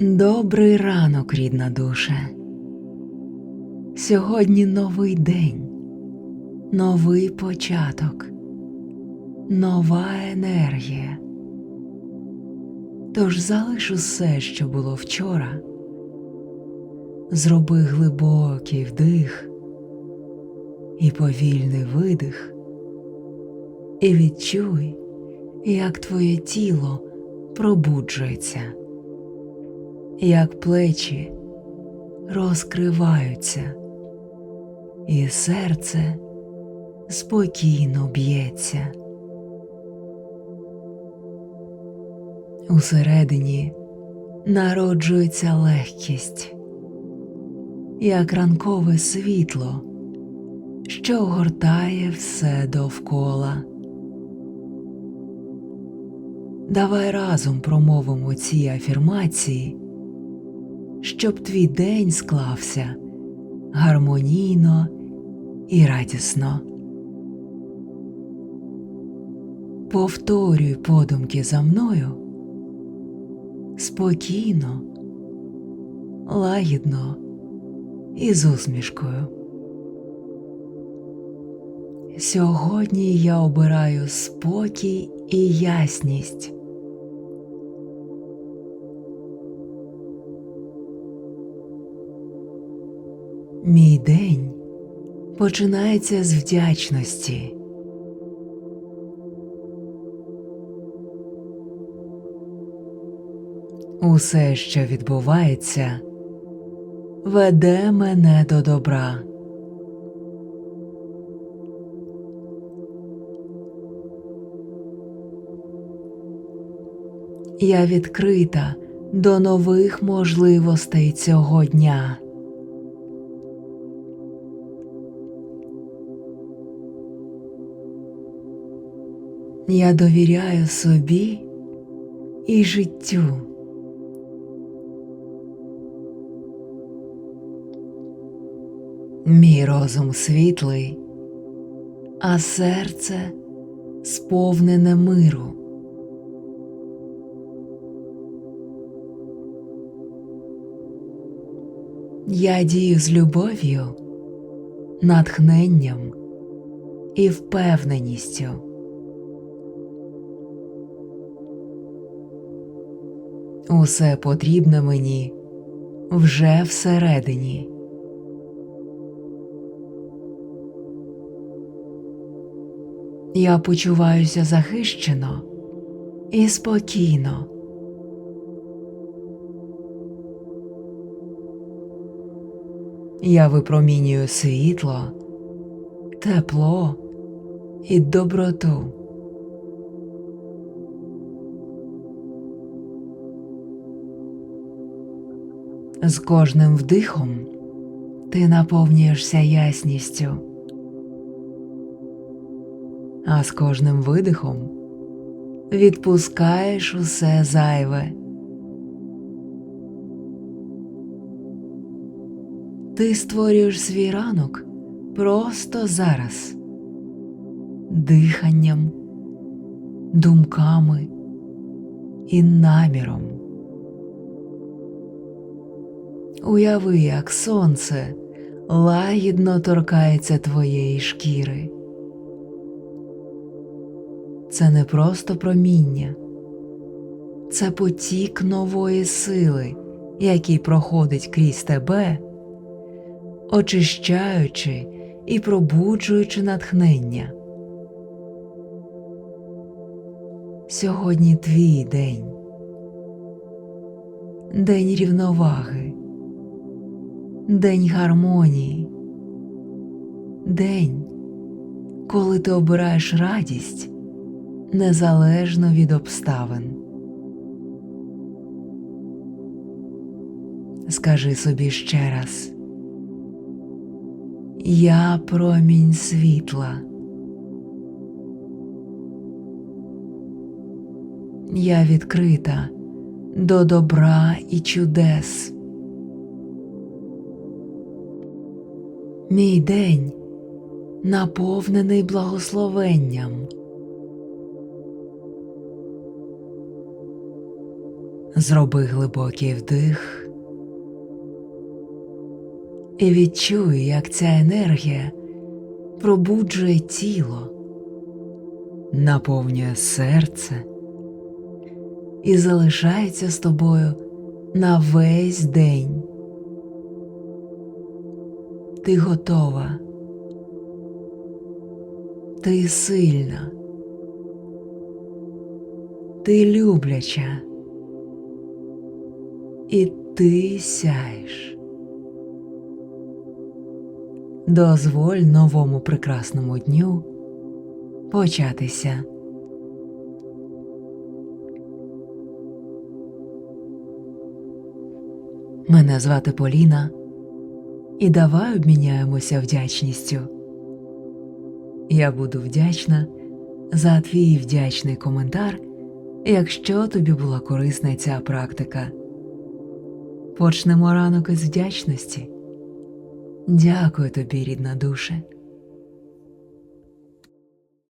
Добрий ранок, рідна душа. Сьогодні новий день, новий початок, нова енергія. Тож залиш усе, що було вчора. Зроби глибокий вдих і повільний видих, і відчуй, як твоє тіло пробуджується як плечі розкриваються, і серце спокійно б'ється. Усередині народжується легкість, як ранкове світло, що огортає все довкола. Давай разом промовимо ці афірмації щоб твій день склався гармонійно і радісно. Повторюй подумки за мною спокійно, лагідно і з усмішкою. Сьогодні я обираю спокій і ясність. Мій день починається з вдячності. Усе, що відбувається, веде мене до добра. Я відкрита до нових можливостей цього дня. Я довіряю собі і життю. Мій розум світлий, а серце сповнене миру. Я дію з любов'ю, натхненням і впевненістю. Усе потрібне мені вже всередині. Я почуваюся захищено і спокійно. Я випромінюю світло, тепло і доброту. З кожним вдихом ти наповнюєшся ясністю, а з кожним видихом відпускаєш усе зайве. Ти створюєш свій ранок просто зараз, диханням, думками і наміром. Уяви, як сонце лагідно торкається твоєї шкіри. Це не просто проміння, це потік нової сили, який проходить крізь тебе, очищаючи і пробуджуючи натхнення. Сьогодні твій день, день рівноваги день гармонії, день, коли ти обираєш радість незалежно від обставин. Скажи собі ще раз Я промінь світла. Я відкрита до добра і чудес. Мій день наповнений благословенням. Зроби глибокий вдих і відчуй, як ця енергія пробуджує тіло, наповнює серце і залишається з тобою на весь день. Ти готова. Ти сильна. Ти любляча. І ти сяєш. Дозволь новому прекрасному дню початися. Мене звати Поліна, і давай обміняємося вдячністю. Я буду вдячна за твій вдячний коментар, якщо тобі була корисна ця практика. Почнемо ранок із вдячності. Дякую тобі, рідна душе.